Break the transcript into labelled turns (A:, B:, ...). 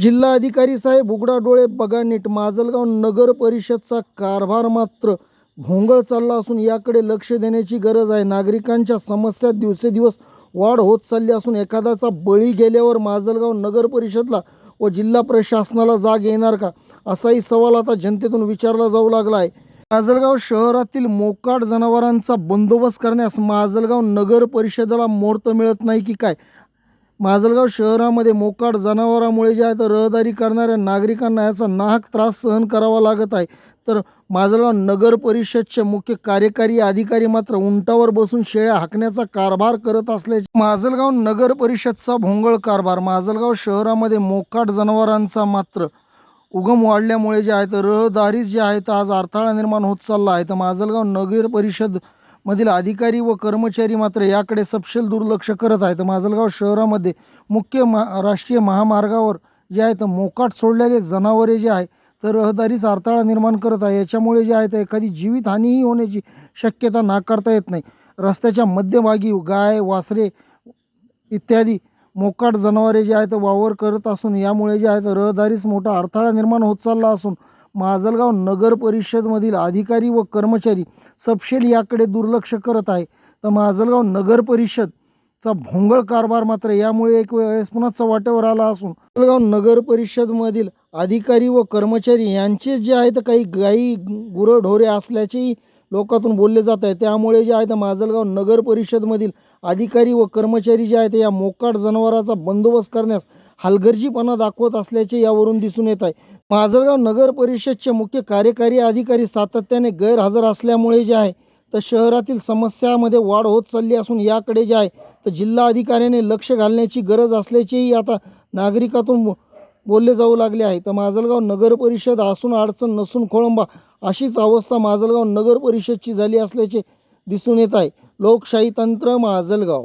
A: जिल्हा अधिकारी साहेब उघडा डोळे बघा नीट. माजलगाव नगर परिषदचा कारभार मात्र भोंगळ चालला असून याकडे लक्ष देण्याची गरज आहे. नागरिकांच्या समस्या दिवसेदिवस वाढ होत चालली असून एखाद्याचा बळी गेल्यावर माजलगाव नगर परिषदला व जिल्हा प्रशासनाला जाग येणार का? असाही सवाल आता जनतेतून विचारला जाऊ लागला आहे. माजलगाव शहरातील मोकाट जनावरांचा बंदोबस्त करण्यास माजलगाव नगर परिषदेला मोडत मिळत नाही की काय? माजलगाव शहरामध्ये मोकाट जनावरामुळे जे आहे तर रहदारी करणाऱ्या नागरिकांना याचा नाहक त्रास सहन करावा लागत आहे. तर माजलगाव नगर परिषदचे मुख्य कार्यकारी अधिकारी मात्र उंटावर बसून शेळ्या हाकण्याचा कारभार करत असल्याचे माजलगाव नगर परिषदचा भोंगळ कारभार माजलगाव शहरामध्ये मोकाट जनावरांचा मात्र उगम वाढल्यामुळे जे आहे तर रहदारीच जे आहे तर आज अडथळा निर्माण होत चालला आहे. तर माजलगाव नगर परिषद मधील अधिकारी व कर्मचारी मात्र याकडे सपशेल दुर्लक्ष करत आहेत. माजलगाव शहरामध्ये मुख्य मा राष्ट्रीय महामार्गावर जे आहे तर मोकाट सोडलेले जनावरे जे आहे तर रहदारीच अडथळा निर्माण करत आहे याच्यामुळे जे आहे तर एखादी जीवितहानीही होण्याची शक्यता नाकारता येत नाही. रस्त्याच्या मध्यभागी गाय वासरे इत्यादी मोकाट जनावरे जे आहेत वावर करत असून यामुळे जे आहे तर रहदारीस मोठा अडथळा निर्माण होत चालला असून माजलगाव नगर परिषदमधील अधिकारी व कर्मचारी सपशेल याकडे दुर्लक्ष करत आहे. तर माजलगाव नगर परिषदचा भोंगळ कारभार मात्र यामुळे एक वेळेस पुन्हा वाट्यावर आला असून माजलगाव नगर परिषदमधील अधिकारी व कर्मचारी यांचे जे आहेत काही गाई गुरं ढोरे असल्याचेही लोकातून बोलले जात आहे. त्यामुळे जे आहे तर माजलगाव नगर परिषदमधील अधिकारी व कर्मचारी जे आहेत या मोकाट जनावराचा बंदोबस्त करण्यास हलगर्जीपणा दाखवत असल्याचे यावरून दिसून येत आहे. माजलगाव नगर परिषदचे मुख्य कार्यकारी अधिकारी सातत्याने गैरहजर असल्यामुळे जे आहे तर शहरातील समस्यामध्ये वाढ होत चालली असून याकडे जे आहे तर जिल्हा अधिकाऱ्याने लक्ष घालण्याची गरज असल्याचेही आता नागरिकातून बोलले जाऊ लागले आहे. तर माजलगाव नगर परिषद असून अडचण नसून खोळंबा अशीच अवस्था माजलगाव नगर परिषदची झाली असल्याचे दिसून येत आहे. लोकशाही तंत्र माजलगाव